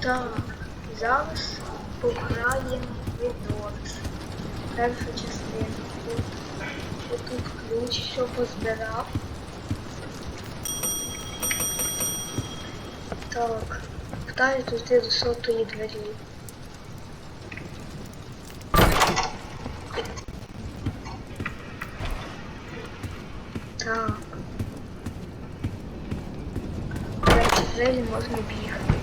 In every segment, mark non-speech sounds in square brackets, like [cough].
Так, зараз пограємо відос. Перша частина. Тут, тут ключ, що позбирав. Так, питаю тут до сотої двері. Так. Двері можна бігати.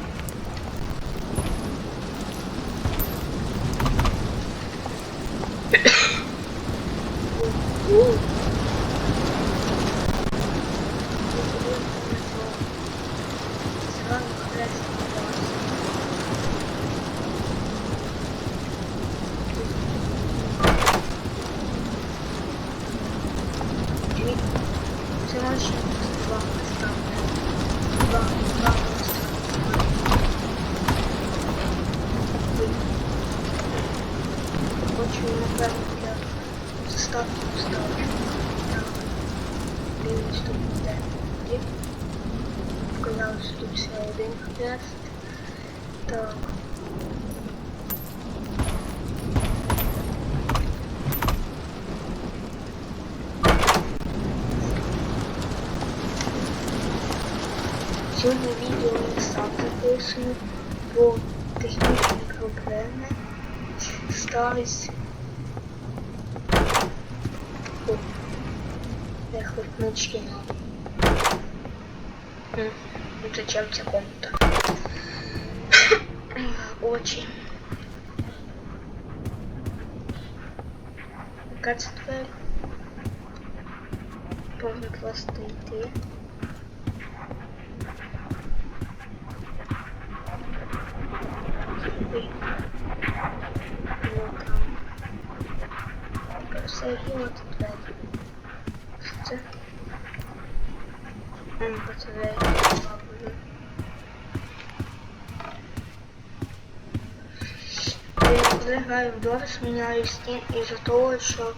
Сьогодні відео не сам записую, бо технічні проблеми стались. О, я хоч книжки мав. М, Ну зачем ця комната? [coughs] Очі. Яка це двері? Можна просто йти. От двері. Що це? М, батарея. Мабуть. Я граю в Дорс, міняю скін із-за того, що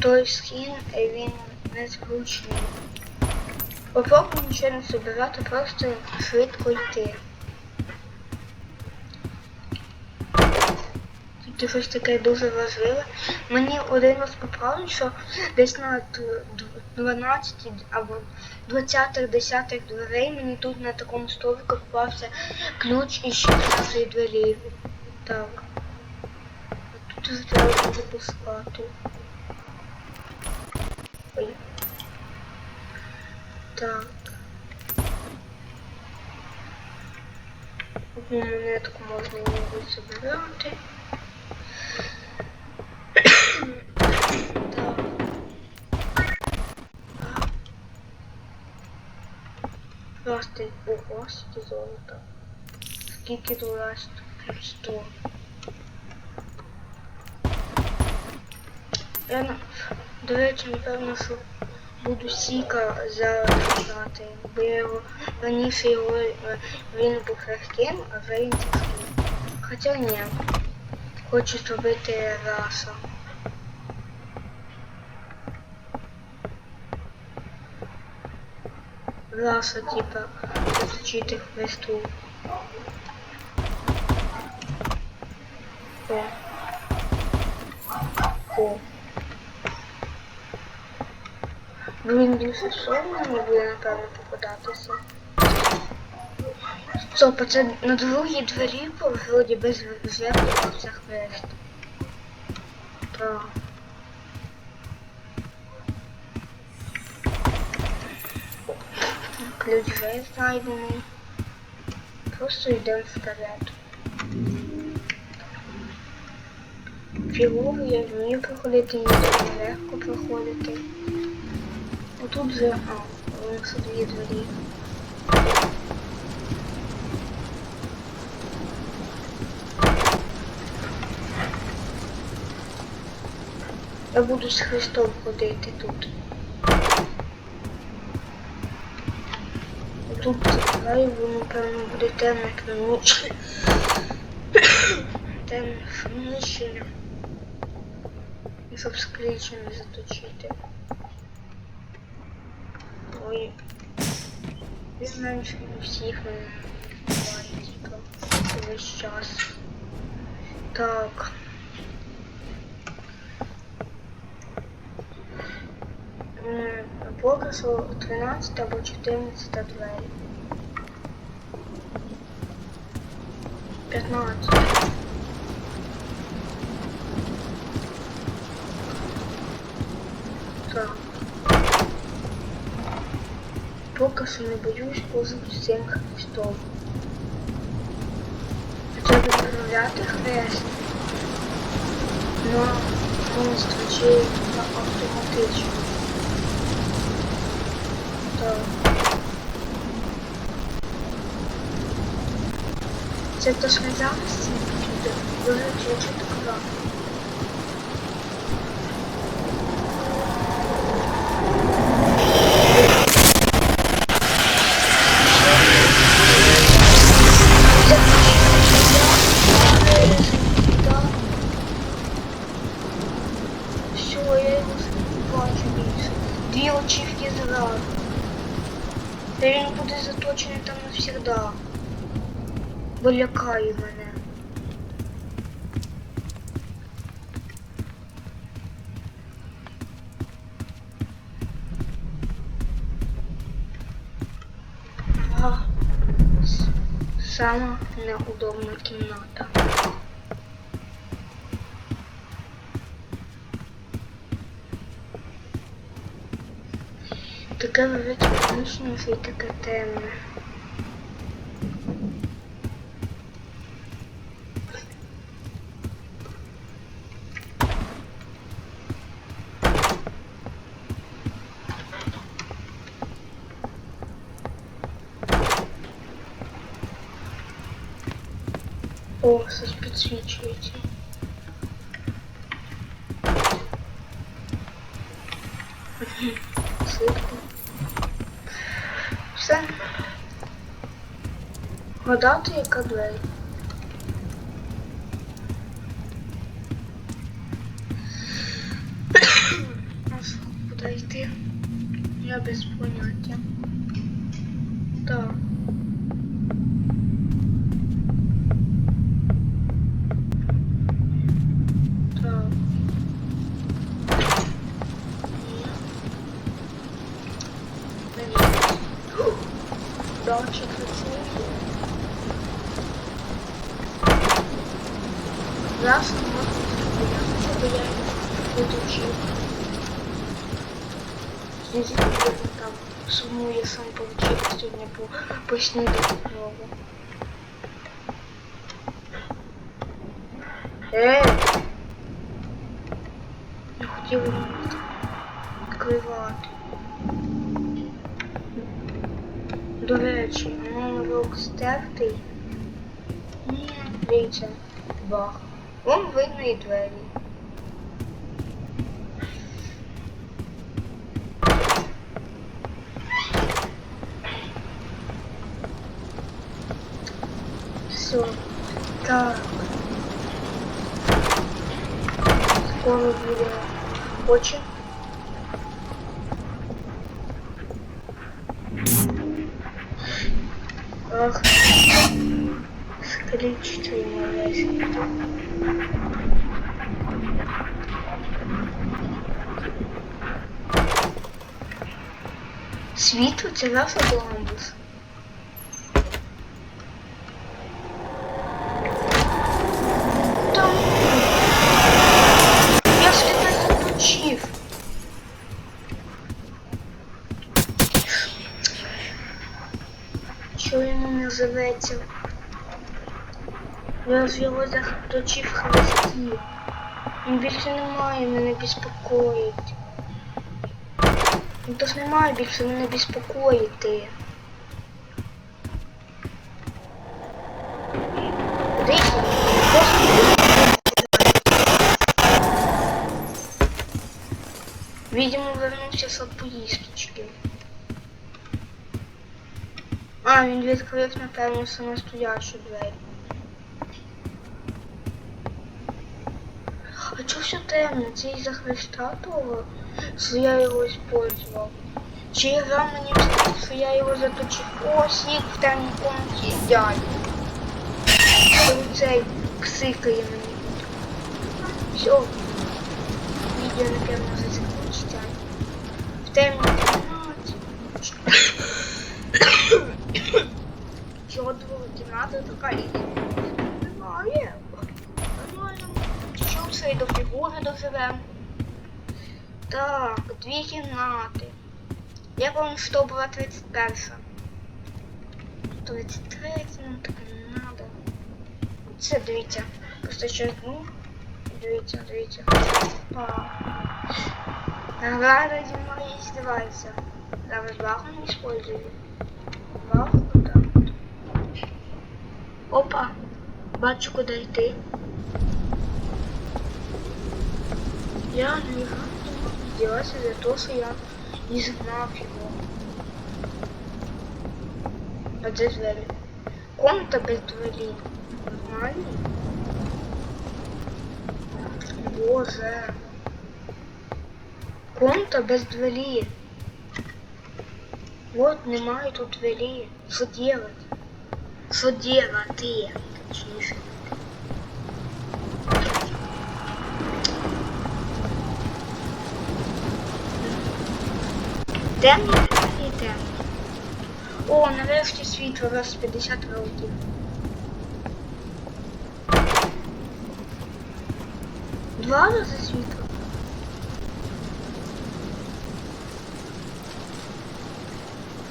той скін е, він незручний. Попробуй нічого не збирати, просто швидко йти. Тільки щось таке дуже важливе. Мені один раз поправили, що десь на д- д- 12 або 20 10 дверей мені тут на такому столику попався ключ із 16 двері. Так. Тут вже треба буде пускати. Ой. Так. Одну монетку можна ніби забирати. Просто ого, скільки золота. Скільки доларів? 100. Я, на- до речі, напевно, що буду Сіка захищати, бо я його раніше його е, він був легким, а вже він тяжкий. Хоча ні. Хочу зробити раса. Раса, типа, оточити хвисту. О. О. Ну, Він більше не буде, напевно, попадатися. Стоп, а це на другій двері вроді без вже попався хрест. Так. Ключ вже знайдений. Просто йдемо вперед. Фігуру я вмію проходити, мені дуже легко проходити. Отут вже, а, у нас дві двері. Я буду з Христом ходити тут. Тут граю, воно, напевно, буде темне приміщення. Темне приміщення. І щоб скрічі не заточити. Ой. Я знаю, що не всіх мене бувають, типу. весь час. Так. М, Поки що 13 або 14 двері. 15. Так. Поки що не боюсь позов цим хрестом. Хоча б відправляти хрест монстра чи на автоматично. Це хтось казав всі люди, дуже звучить кров. Все, я его бачу більше. Дві очівки. Та він буде заточений там навсегда. Бо мене. Ага. Сама неудобна кімната. Таке велике приміщення ще й таке темне. О, щось підсвічується. Швидко. Все. Гадати, яка двері. А що, куди йти? Я без поняття. Так. Так. Датчик працює. Ясно, я. Знизу там суму я сам получив сьогодні по, поснідати знову. Ей! Не хотів відкривати. До речі, монолог стертий. Ні, дивіться. Бах. Вон видно і двері. Все. Так. Скоро буде очі. Ах. Скричь весь. Світло це наш автобус. Там. Я ж тебе заключив. Що він називається? Я ж його заточив хвості. Він більше немає, мене безпокоїть. Ну то ж немає більше мене безпокоїти. Видимо, вернувся з поїздочки. А, він відкрив, напевно, самостоячу двері. Чого все із-за хреста того, що я його использував. Чи гра мені мстить, що я його заточив? О, сік в темній комнаті що цей псикає мені. Все. Відео, напевно, вже закінчиться. В темній кімнаті. Чого [coughs] друга кімната така і немає. Нормально. Свої до фігури доживемо. Так, дві кімнати. Я помню, що була 31. 33, ну так не надо. Це дивіться. Просто черкну. Дивіться, дивіться. Награда зі мною издевается. Зараз баху не использую. Баху, так. Опа. Бачу, куди йти. Я не сделался за то, что я не знав его. А де двері? Комната без двері. Нормально? Боже. Комната без двері. Вот немає тут двері. Що делать? Що делать? Точніше. Темно і темно. О, нарешті світло раз 50 років. Два рази світло.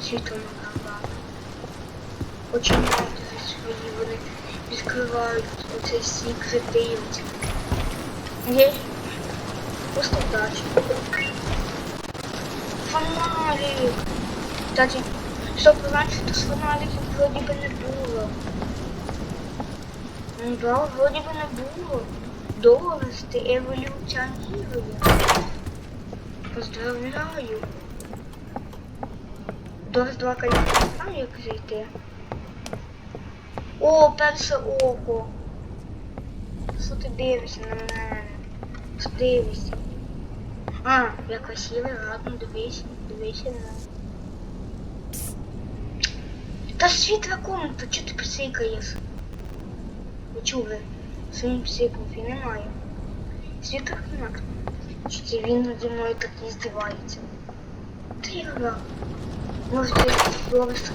Світло набагато. Очень багато свої вони відкривають оцей секрет дивиться. Є просто вдача Фонарик. Кстати, Стоп, раньше то с фонариком вроде бы не было. Ну да, вроде бы не было. Довести эволюционирует. Поздравляю. До два конечно там як зайти. О, перше око. Що ти дивишся на мене? Що дивишся? А, я красивий, ладно, дивись, дивися на мене. Та світла комната, чого ти псикаєш? Ви чули? Своїм псиком і немає. Світла комната. Чи це він наді мною так не здивається? Тихо. Може це довести.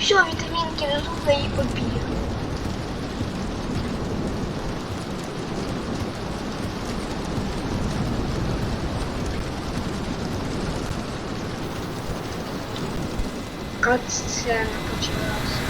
Все, вітамінки до зуба і побіг. Кат-сцена почалась.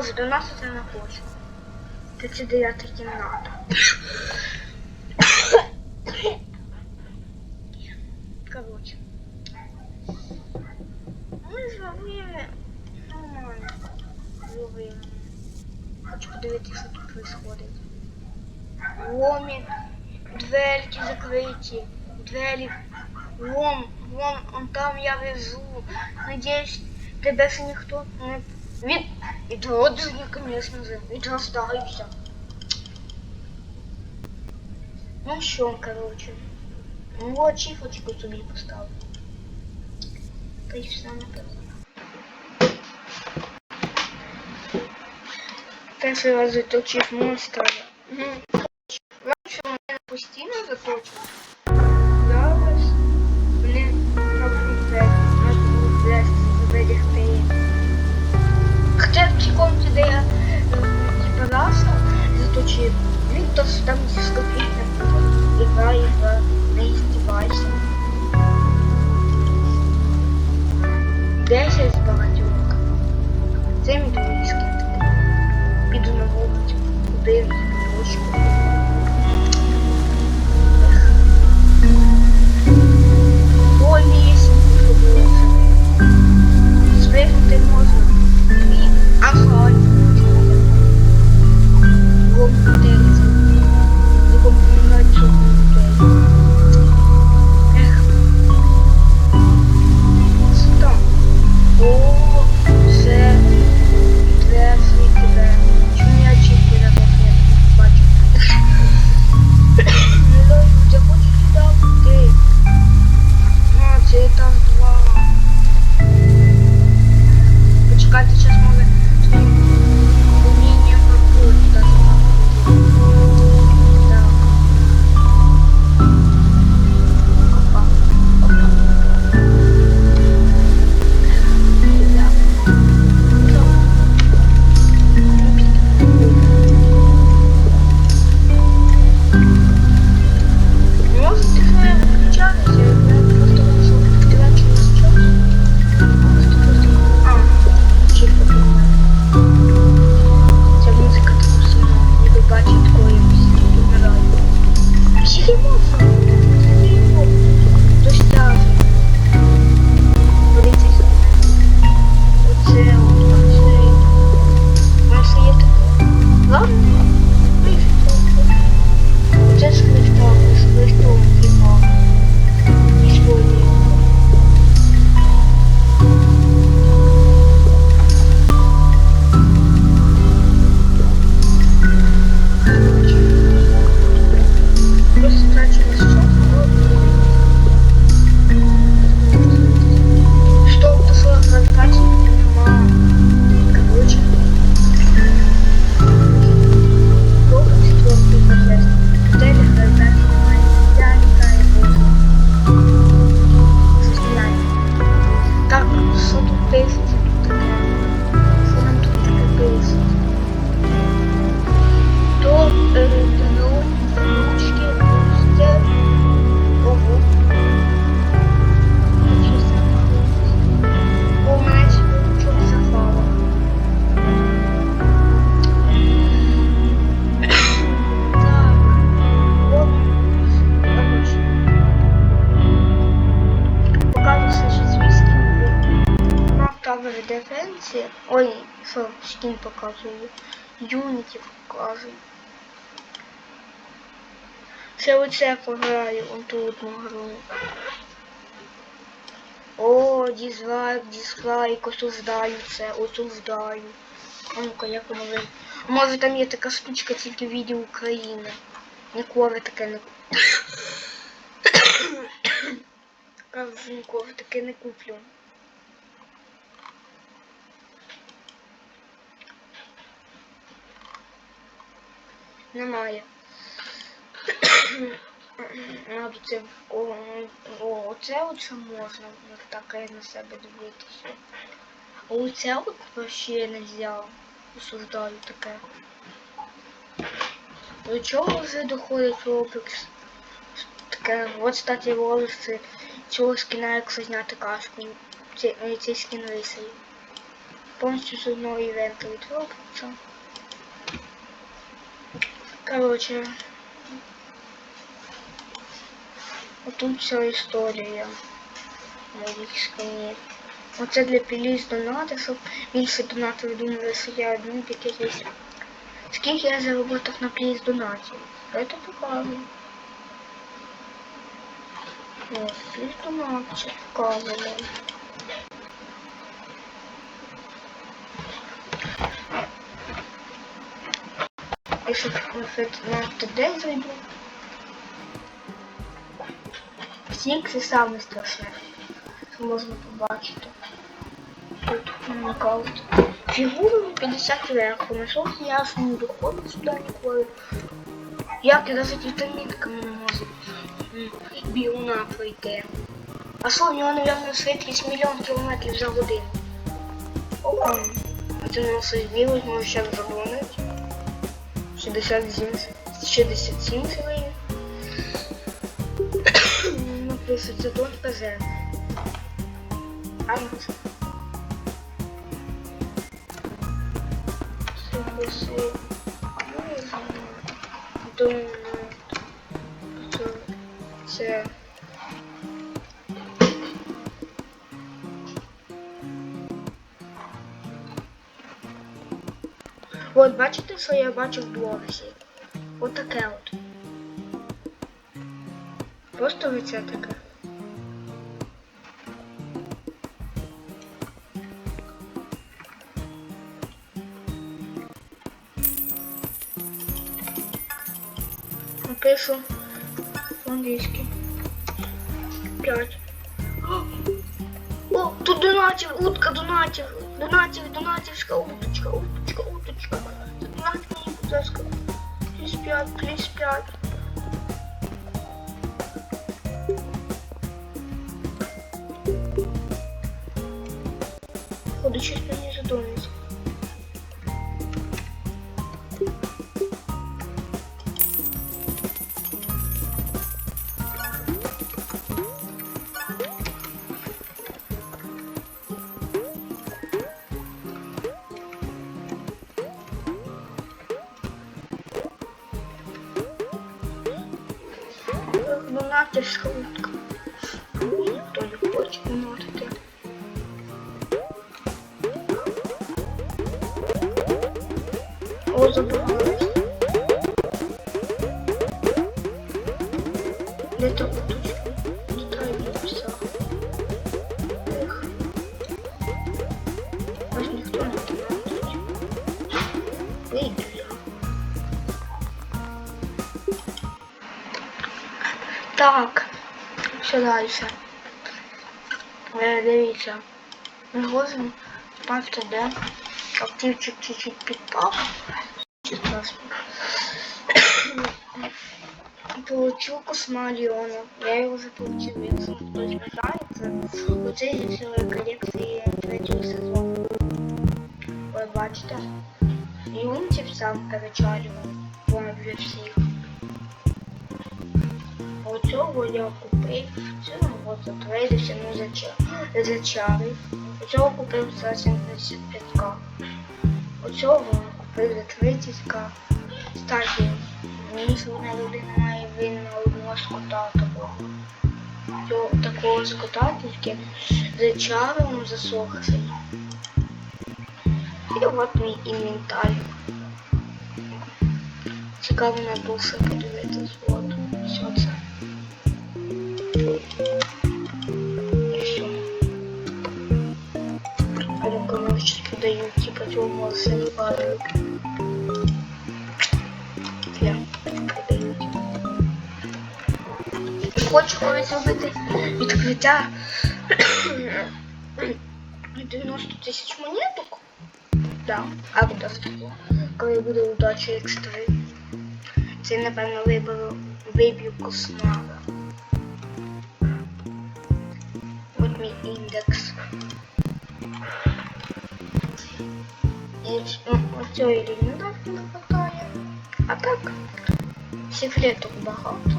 Боже, до нас це не хоче. 39 кімната. Короче. Ми зловили нормально. Зловили. Хочу подивитися, що тут происходит. Ломі, дверки закриті, двері. Лом, лом, он там я везу. Надіюсь, тебе ж ніхто не від... Відродження, конечно же, відростаюся. Ну що, короче. Ну, ачіфочку собі поставлю. Та й все напевно. Перший раз заточив монстра. Угу. Раніше мене постійно заточив. Зараз летучий Винтовс там скопить в игра, наиздевайся. 10 з багатьох. Це мій другий скид. Піду на вулицю, куди дочку. Спригнути можна. Ахаль. Hotel скін показує. Unity показує. Це оце пограю, он ту одну гру. О, дизлайк, дизлайк, осуждаю це, осуждаю. А ну-ка, як ви. Може там є така штучка тільки в відео України. Ніколи таке не Кажу, ніколи таке не куплю. [coughs] Немає. [clears throat] Це о, о, оце оце можна от таке на себе дивитися. А оце от вообще нельзя. Осуждаю таке. До чого вже доходить Roblox? Таке, от статі волоси цього скіна, якщо зняти кашку, цей скін лисий. Повністю з одного івенту від Roblox. Короче. Отут вся історія моїх скинів. Оце для пліс донати, щоб більше донатів думали, що я один якийсь. Скільки я заработав на пліс донатів? Это показує. Ось, пліс донатів показує. Якщо на ТД зайду. Сік це саме страшне, що можна побачити. Тут нокаут. Фігуру 50 верху. Нашов я ж не доходить сюди ніколи. Як я навіть вітамінками не можу біуна пройти. А що, в нього, мабуть, швидкість мільйон кілометрів за годину. Опа. А це на щось білить, може ще загонить. 67, 67 Ну, Написано, це тут ПЗ. А ну. Це писи. Дон. Це. От бачите, що я бачу в блогсі? От таке от. Просто лице таке. Напишу по-англійськи. П'ять. О, тут донатів, утка донатів. Донатів, донатівська уточка, уточка, карточка моя. Заплатни, будь ласка. Плюс 5, плюс 5. Буду через 5 Так. Що далі? Е, дивіться. Ми можемо бачите, де активчик чуть-чуть підпав. [coughs] Получил космолеона. Я его уже получил. Если кто не знает, оце зі всієї колекції третього сезону. Ви бачите? І він сам перечалював. Понад вже всіх. Оцього я купив. Цього ну зача- зачарив. Оцього купив за 75к. Оцього купив за 30к. Кстати, мені сьогодні людина має він на одного скота такого. Цього, такого скота тільки зачарив, засохший. І от мій інвентар. Цікаво на душе подивитись. Сейчас продаю, типа темного синьбару. Я продаю. Хочу колись зробити відкриття 90 тисяч монеток. Да, а буде таке. Коли буде удача X3. Це, напевно, виберу виб'ю космара. От мій індекс. І ну, оцього рівня не хватає. А так, секреток багато.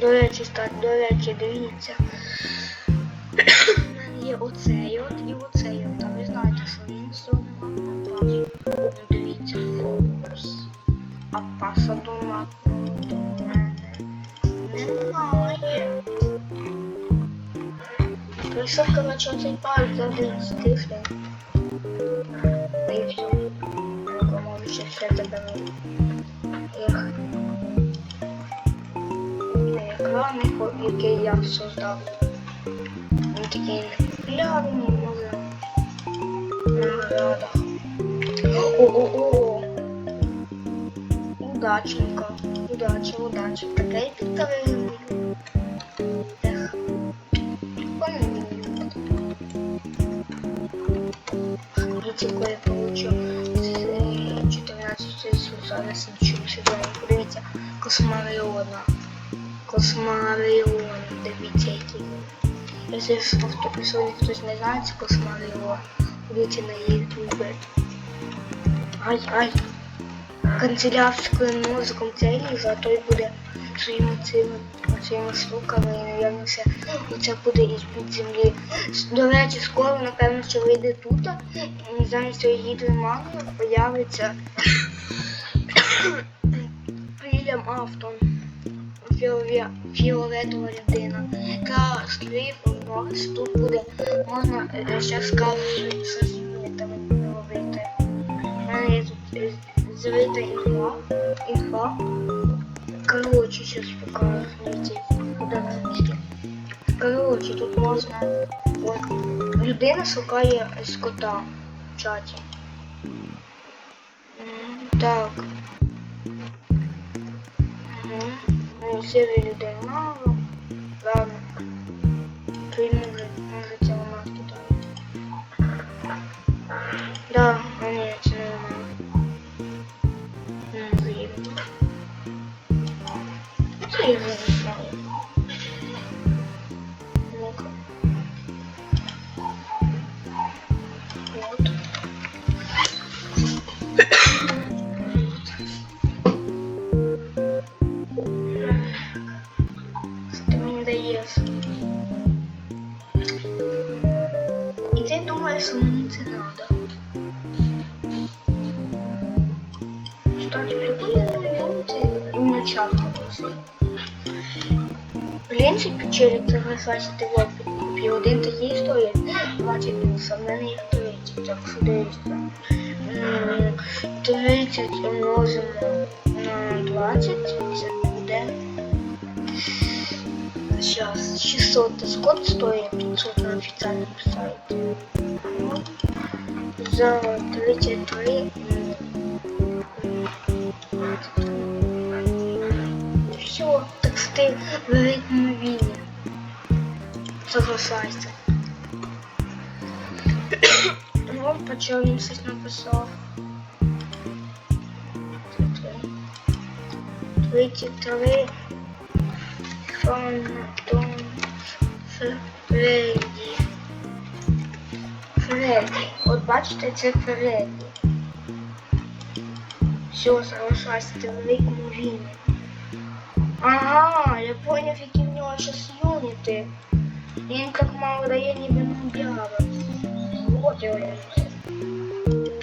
До речі, стать, до речі, дивіться. У мене є оцей от і оцей Прийшов, коротше, оцей парк за 11 тиждень. І все. Кому ще все заберу. Ех. Екран, який я создав. Він такий непопулярний, може. Наградах. О-о-о! Удачненько. Удача, удача. Таке підтримую. Какой я получил з 14 числа на слідчому сезоні. Подивіться, Космаріона. Не знає, це Космаріон. Дивіться на ютубі. Ай, ай. Канцелярською мозком целі, зато й буде своїми цими цими штуками і, напевно, оце буде із під землі. До речі, скоро, напевно, що вийде тут, і замість цієї гідромагни появиться [coughs] Вільям Автон. Фіоле- Фіолетова людина, яка створив Норс. Тут буде можна е, ще скаф з юнітами робити. У мене є тут звита. Інфа. Короче, сейчас покажу. Смотрите. Короче, тут можна. От, людина шукає скота в чаті. Так. Угу. Серії людей мало. Ладно. Ти думаєш, що мені це надо. Кстати, прикольно любите начало голоси. В принципі, через це висвачити в опит. І один такий стоїть 20 плюс, а в мене їх три. 30, так що дивіться. М, 30 умножимо на 20, це буде. Сейчас 600 дискот стоит 500 на официальном сайте. Ну, За 33 все, так що ти в великому війні. Соглашайся. Ну, почав він щось написав. 33 Фантом Фредді. Фредді. От бачите, це Фредді. Все, соглашайся, ти в великому війні. Ага, я понял, які в нього зараз юніти. Він як мало дає ніби нубява. Вот я говорю.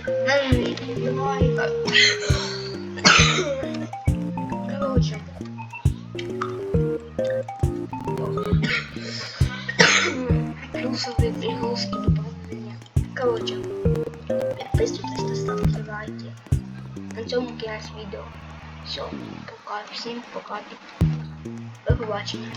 Ну, давай. Короче. Кінець відео. Все, пока. Всім пока. До побачення.